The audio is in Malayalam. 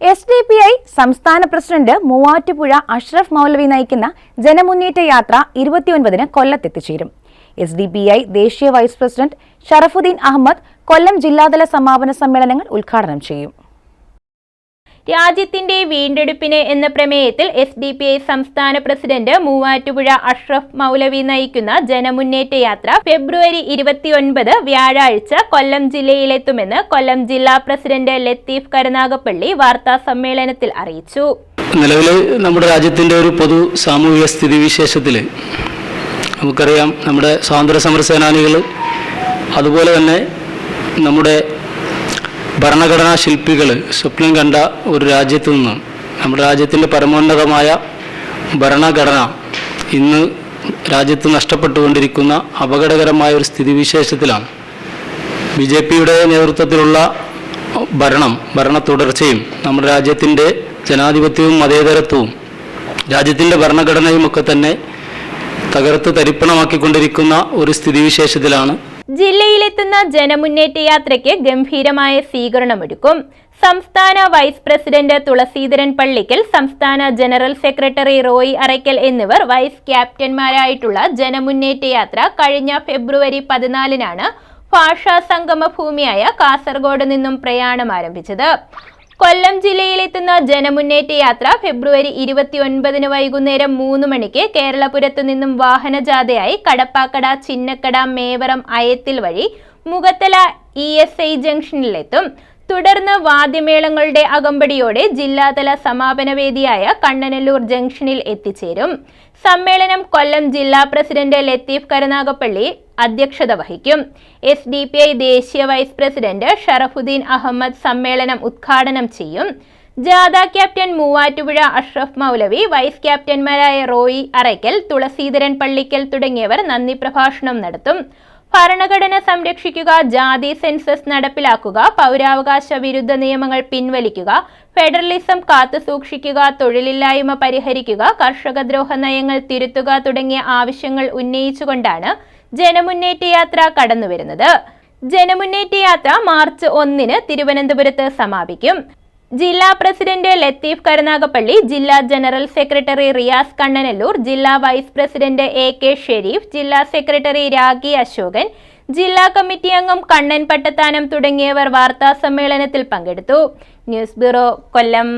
എസ് ഡി പി ഐ സംസ്ഥാന പ്രസിഡന്റ് മൂവാറ്റുപുഴ അഷ്റഫ് മൗലവി നയിക്കുന്ന ജനമുന്നേറ്റ യാത്ര ഇരുപത്തിയൊൻപതിന് കൊല്ലത്തെത്തിച്ചേരും. എസ് ഡി പി ഐ ദേശീയ വൈസ് പ്രസിഡന്റ് ഷറഫുദ്ദീൻ അഹമ്മദ് കൊല്ലം ജില്ലാതല സമാപന സമ്മേളനങ്ങൾ ഉദ്ഘാടനം ചെയ്യും. രാജ്യത്തിന്റെ വീണ്ടെടുപ്പിന് എന്ന പ്രമേയത്തിൽ എസ് ഡി പി ഐ സംസ്ഥാന പ്രസിഡന്റ് മൂവാറ്റുപുഴ അഷ്റഫ് മൗലവി നയിക്കുന്ന ജനമുന്നേറ്റ യാത്ര ഫെബ്രുവരി ഇരുപത്തിയൊൻപത് വ്യാഴാഴ്ച കൊല്ലം ജില്ലയിലെത്തുമെന്ന് കൊല്ലം ജില്ലാ പ്രസിഡന്റ് ലത്തീഫ് കരുനാഗപ്പള്ളി വാർത്താ സമ്മേളനത്തിൽ അറിയിച്ചു. നിലവിൽ നമ്മുടെ രാജ്യത്തിന്റെ ഒരു പൊതു സാമൂഹിക സ്ഥിതിവിശേഷത്തിൽ നമുക്കറിയാം നമ്മുടെ സ്വാതന്ത്ര്യ സമര സേനാനികൾ അതുപോലെ തന്നെ നമ്മുടെ ഭരണഘടനാ ശില്പികൾ സ്വപ്നം കണ്ട ഒരു രാജ്യത്തു നിന്ന് നമ്മുടെ രാജ്യത്തിന്റെ പരമോന്നതമായ ഭരണഘടന ഇന്ന് രാജ്യത്ത് നഷ്ടപ്പെട്ടുകൊണ്ടിരിക്കുന്ന അപകടകരമായ ഒരു സ്ഥിതിവിശേഷത്തിലാണ്. ബി ജെ പിയുടെ നേതൃത്വത്തിലുള്ള ഭരണം ഭരണ തുടർച്ചയും നമ്മുടെ രാജ്യത്തിന്റെ ജനാധിപത്യവും മതേതരത്വവും രാജ്യത്തിന്റെ ഭരണഘടനയുമൊക്കെ തന്നെ തകർത്ത് തരിപ്പണമാക്കിക്കൊണ്ടിരിക്കുന്ന ഒരു സ്ഥിതിവിശേഷത്തിലാണ്. ജില്ലയിലെത്തുന്ന ജനമുന്നേറ്റ യാത്രയ്ക്ക് ഗംഭീരമായ സ്വീകരണമൊരുക്കും. സംസ്ഥാന വൈസ് പ്രസിഡന്റ് തുളസീധരൻ പള്ളിക്കൽ സംസ്ഥാന ജനറൽ സെക്രട്ടറി റോയ് അറയ്ക്കൽ എന്നിവർ വൈസ് ക്യാപ്റ്റന്മാരായിട്ടുള്ള ജനമുന്നേറ്റ യാത്ര കഴിഞ്ഞ ഫെബ്രുവരി പതിനാലിനാണ് ഭാഷാ സംഗമ ഭൂമിയായ കാസർഗോഡ് നിന്നും പ്രയാണം ആരംഭിച്ചത്. കൊല്ലം ജില്ലയിലെത്തുന്ന ജനമുന്നേറ്റ യാത്ര ഫെബ്രുവരി ഇരുപത്തിയൊൻപതിന് വൈകുന്നേരം മൂന്ന് മണിക്ക് കേരളപുരത്തു നിന്നും വാഹനജാഥയായി കടപ്പാക്കട ചിന്നക്കട മേവറം അയത്തിൽ വഴി മുഖത്തല ഇ എസ് ഐ ജംഗ്ഷനിലെത്തും. തുടർന്ന് വാദ്യമേളങ്ങളുടെ അകമ്പടിയോടെ ജില്ലാതല സമാപന വേദിയായ കണ്ണനല്ലൂർ ജംഗ്ഷനിൽ എത്തിച്ചേരും. സമ്മേളനം കൊല്ലം ജില്ലാ പ്രസിഡന്റ് ലത്തീഫ് കരുനാഗപ്പള്ളി അധ്യക്ഷത വഹിക്കും. എസ് ഡി പി ഐ ദേശീയ വൈസ് പ്രസിഡന്റ് ഷറഫുദ്ദീൻ അഹമ്മദ് സമ്മേളനം ഉദ്ഘാടനം ചെയ്യും. ജാഥ ക്യാപ്റ്റൻ മൂവാറ്റുപുഴ അഷ്റഫ് മൗലവി വൈസ് ക്യാപ്റ്റന്മാരായ റോയി അറയ്ക്കൽ തുളസീധരൻ പള്ളിക്കൽ തുടങ്ങിയവർ നന്ദി പ്രഭാഷണം നടത്തും. ഭരണഘടന സംരക്ഷിക്കുക ജാതി സെൻസസ് നടപ്പിലാക്കുക പൗരാവകാശ വിരുദ്ധ നിയമങ്ങൾ പിൻവലിക്കുക ഫെഡറലിസം കാത്തുസൂക്ഷിക്കുക തൊഴിലില്ലായ്മ പരിഹരിക്കുക കർഷകദ്രോഹ നയങ്ങൾ തിരുത്തുക തുടങ്ങിയ ആവശ്യങ്ങൾ ഉന്നയിച്ചുകൊണ്ടാണ് ജനമുന്നേറ്റ യാത്ര കടന്നുവരുന്നത്. ജനമുന്നേറ്റ യാത്ര മാർച്ച് ഒന്നിന് തിരുവനന്തപുരത്ത് സമാപിക്കും. ജില്ലാ പ്രസിഡന്റ് ലത്തീഫ് കരുനാഗപ്പള്ളി ജില്ലാ ജനറൽ സെക്രട്ടറി റിയാസ് കണ്ണനല്ലൂർ ജില്ലാ vice president A K Shereef ജില്ലാ സെക്രട്ടറി രാഗി അശോകൻ ജില്ലാ കമ്മിറ്റി അംഗം കണ്ണൻ പട്ടത്താനം തുടങ്ങിയവർ വാർത്താ സമ്മേളനത്തിൽ പങ്കെടുത്തു. News bureau Kollam.